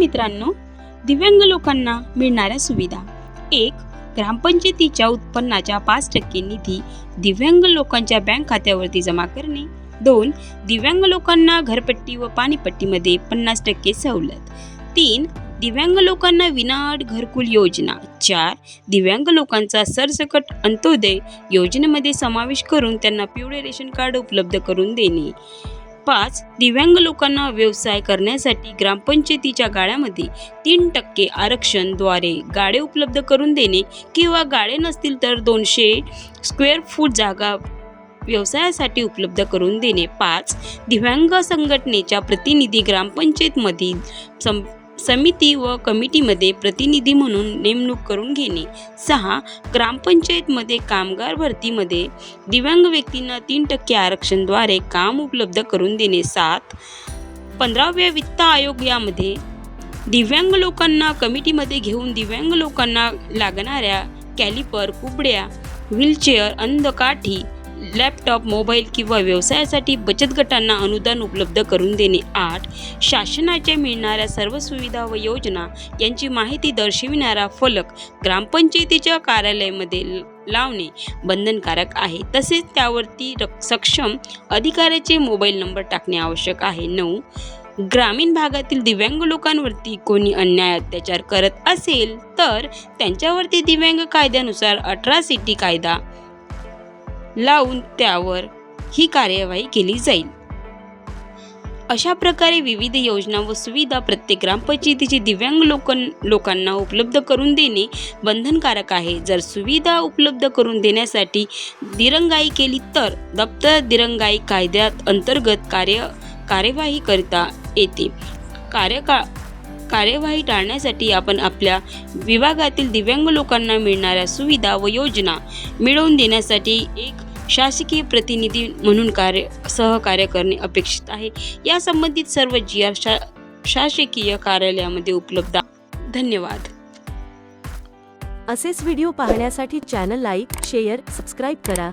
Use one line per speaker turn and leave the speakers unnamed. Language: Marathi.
मित्रांनो दिव्यांग लोकांना मिळणाऱ्या सुविधा. एक ग्रामपंचायतीच्या उत्पन्नाच्या पाच टक्के निधी दिव्यांग लोकांच्या बँक खात्यावरती जमा करणे. दोन दिव्यांग लोकांना घरपट्टी व पाणीपट्टीमध्ये पन्नास टक्के सवलत. तीन दिव्यांग लोकांना विनाअट घरकुल योजना. चार दिव्यांग लोकांचा सरसकट अंत्योदय योजनेमध्ये समावेश करून त्यांना पिवळे रेशन कार्ड उपलब्ध करून देणे. पाच दिव्यांग लोकांना व्यवसाय करण्यासाठी ग्रामपंचायतीच्या गाड्यामध्ये तीन टक्के आरक्षणद्वारे गाडे उपलब्ध करून देणे किंवा गाडे नसतील तर दोनशे स्क्वेअर फूट जागा व्यवसायासाठी उपलब्ध करून देणे. पाच दिव्यांग संघटनेच्या प्रतिनिधी ग्रामपंचायतमधील सम समिती व कमिटीमध्ये प्रतिनिधी म्हणून नेमणूक करून घेणे. सहा ग्रामपंचायतमध्ये कामगार भरतीमध्ये दिव्यांग व्यक्तींना तीन टक्के आरक्षणद्वारे काम उपलब्ध करून देणे. सात पंधराव्या वित्त आयोग यामध्ये दिव्यांग लोकांना कमिटीमध्ये घेऊन दिव्यांग लोकांना लागणाऱ्या कॅलिपर कुबड्या व्हीलचेअर अंधकाठी लॅपटॉप मोबाईल किंवा व्यवसायासाठी बचत गटांना अनुदान उपलब्ध करून देणे. आठ शासनाच्या मिळणाऱ्या सर्व सुविधा व योजना यांची माहिती दर्शविणारा फलक ग्रामपंचायतीच्या कार्यालयामध्ये लावणे बंधनकारक आहे. तसेच त्यावरती रक् सक्षम अधिकाऱ्याचे मोबाईल नंबर टाकणे आवश्यक आहे. नऊ ग्रामीण भागातील दिव्यांग लोकांवरती कोणी अन्याय अत्याचार करत असेल तर त्यांच्यावरती दिव्यांग कायद्यानुसार अठरा सिटी कायदा लावून त्यावर ही कार्यवाही केली जाईल. अशा प्रकारे विविध योजना व सुविधा प्रत्येक ग्रामपंचायतीचे दिव्यांग लोक लोकांना उपलब्ध करून देणे बंधनकारक आहे. जर सुविधा उपलब्ध करून देण्यासाठी दिरंगाई केली तर दप्तर दिरंगाई कायद्यात अंतर्गत कार्य कार्यवाही करता येते. कार्यकाळ कार्यवाही टाळण्यासाठी आपण आपल्या विभागातील दिव्यांग लोकांना मिळणाऱ्या सुविधा व योजना मिळवून देण्यासाठी एक शासकीय प्रतिनिधी म्हणून कार्य सहकार्य करणे अपेक्षित आहे. या संबंधित सर्व जी आर शा शासकीय कार्यालयामध्ये उपलब्ध धन्यवाद.
असेच व्हिडिओ पाहण्यासाठी चॅनल लाईक शेअर सबस्क्राईब करा.